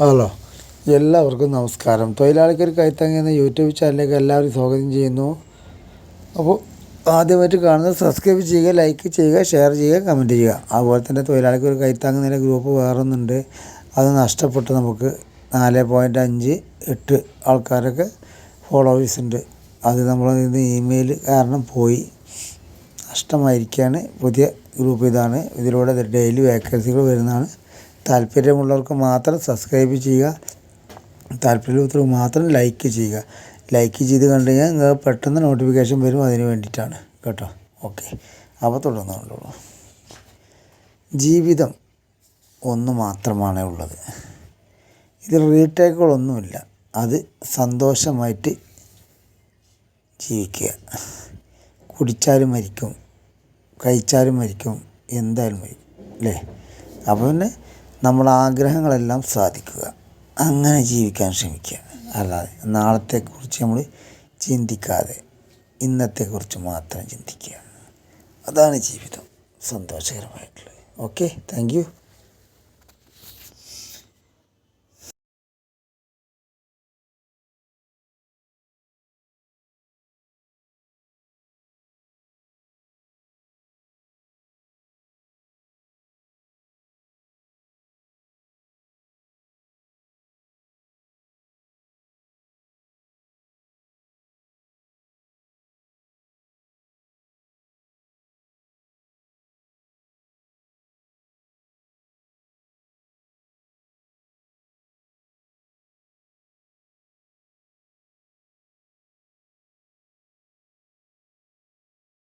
Hello എല്ലാവർക്കും നമസ്കാരം. തൊഴിലാളിക്കൊരു കൈത്തങ്ങ എന്ന യൂട്യൂബ് ചാനലിലേക്ക് എല്ലാവരും സ്വാഗതം ചെയ്യുന്നു. അപ്പോൾ ആദ്യമായിട്ട് കാണുന്നത് സബ്സ്ക്രൈബ് ചെയ്യുക ലൈക്ക് ചെയ്യുക ഷെയർ ചെയ്യുക കമന്റ് ചെയ്യുക. അതുപോലെ തന്നെ തൊഴിലാളിക്കൊരു കൈത്താങ്ങ നില ഗ്രൂപ്പ് വേറൊന്നുണ്ട്. അത് നഷ്ടപ്പെട്ട് നമുക്ക് നാല് പോയിന്റ് അഞ്ച് എട്ട് ആൾക്കാരൊക്കെ ഫോളോവേഴ്സ് ഉണ്ട്. അത് നമ്മൾ ഇന്ന് ഇമെയിൽ കാരണം പോയി. നഷ്ടമായിരിക്കുകയാണ് പുതിയ ഗ്രൂപ്പ് ഇതാണ്. ഇതിലൂടെ ഡെയിലി വേക്കൻസികൾ വരുന്നതാണ്. താല്പര്യമുള്ളവർക്ക് മാത്രം സബ്സ്ക്രൈബ് ചെയ്യുക. താല്പര്യമുള്ളവർക്ക് മാത്രം ലൈക്ക് ചെയ്യുക. ലൈക്ക് ചെയ്ത് കണ്ടു കഴിഞ്ഞാൽ നിങ്ങൾക്ക് പെട്ടെന്ന് നോട്ടിഫിക്കേഷൻ വരും അതിന് വേണ്ടിയിട്ടാണ്. കേട്ടോ? ഓക്കെ അപ്പോൾ തുടർന്ന് ജീവിതം ഒന്ന് മാത്രമാണ് ഉള്ളത്. ഇതിൽ റീടേക്കുകളൊന്നുമില്ല അത് സന്തോഷമായിട്ട് ജീവിക്കുക. കുടിച്ചാലും മരിക്കും. കഴിച്ചാലും മരിക്കും. എന്തായാലും മരിക്കും. അല്ലേ? അപ്പോൾ പിന്നെ നമ്മുടെ ആഗ്രഹങ്ങളെല്ലാം സാധിക്കുക. അങ്ങനെ ജീവിക്കാൻ ശ്രമിക്കുക. അല്ലാതെ നാളത്തെക്കുറിച്ച് നമ്മൾ ചിന്തിക്കാതെ ഇന്നത്തെക്കുറിച്ച് മാത്രം ചിന്തിക്കുക. അതാണ് ജീവിതം. സന്തോഷകരമായിട്ടുള്ളത്. Okay thank